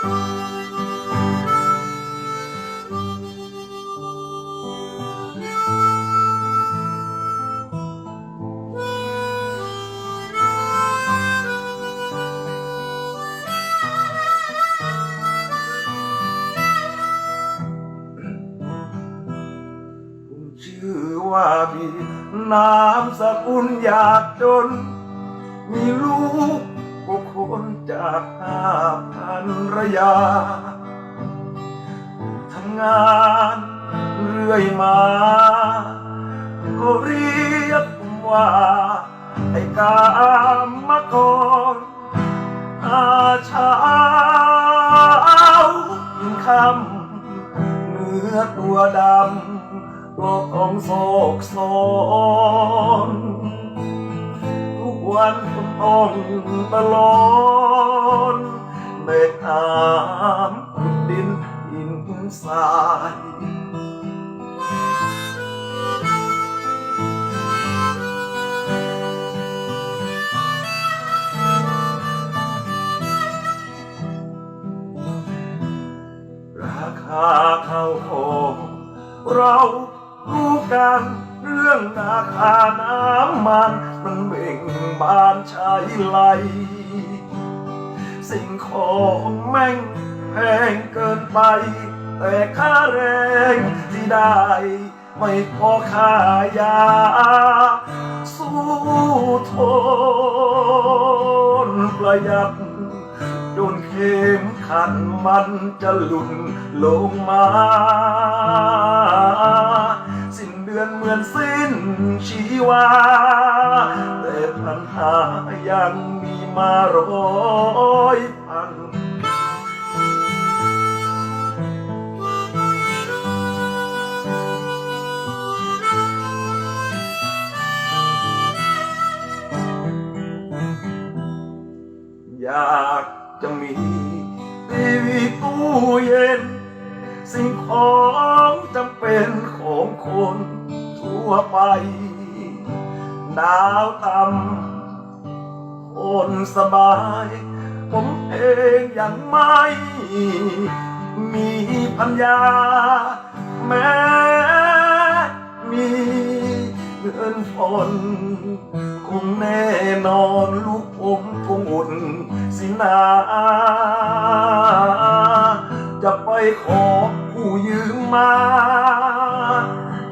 ผมชื่อว่าบีนามสกุลอยากจน มีลูก นจากหาพันรยาทำงานเรื่อยมา ก็เรียกว่า ไอ้กามกรอาเช้ากินคำเนื้อตัวดำโลกของโศกโศนทุกวัน คุณต้องตลอดแบกหามดินหินทรายราคาเข้าของเรา รู้กันเรื่องราคาน้ำมัน มันเบ่งบานใช้ไหล สิ่งของแม่งแพงเกินไป แต่ค่าแรงที่ได้ไม่พอค่ายา สู้ทนประหยัดจนเข็มขัดมันจะหลุดลงมา อนเหมือนสิ้นชีวา แต่ปัญหายังมีมาร้อยพันอยากจะมีทีวีตู้เย็น สิ่งของจำเป็นของคน ไป ดาวต่ำคนสบาย ผมเองยังไม่ มีปัญญา แม้มีเงินฝนคงแน่นอนลูกผมคงอุ่นสินาจะไปขอผู้ยืมมา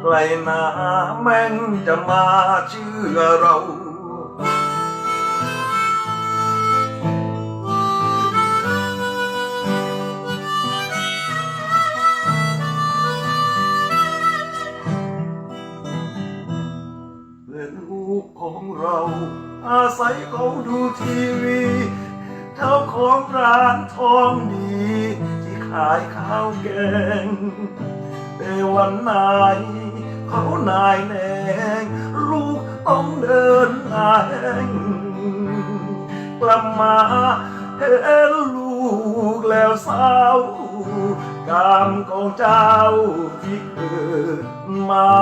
ไกลนา แม่งจะมาเชื่อเราและลูกของเรา อาศัยเขาดูทีวีเท่าของร้านทองดีที่ขายข้าวแกงแต่วันไหน เขานายแนงลูกต้องเดินแรงกลับมาเห็นลูกแล้วเศร้ากรรมของเจ้าที่เกิดมา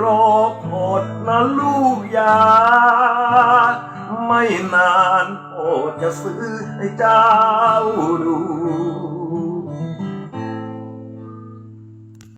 รอโอดนะลูกยา ไม่นานโอดจะซื้อให้เจ้าดู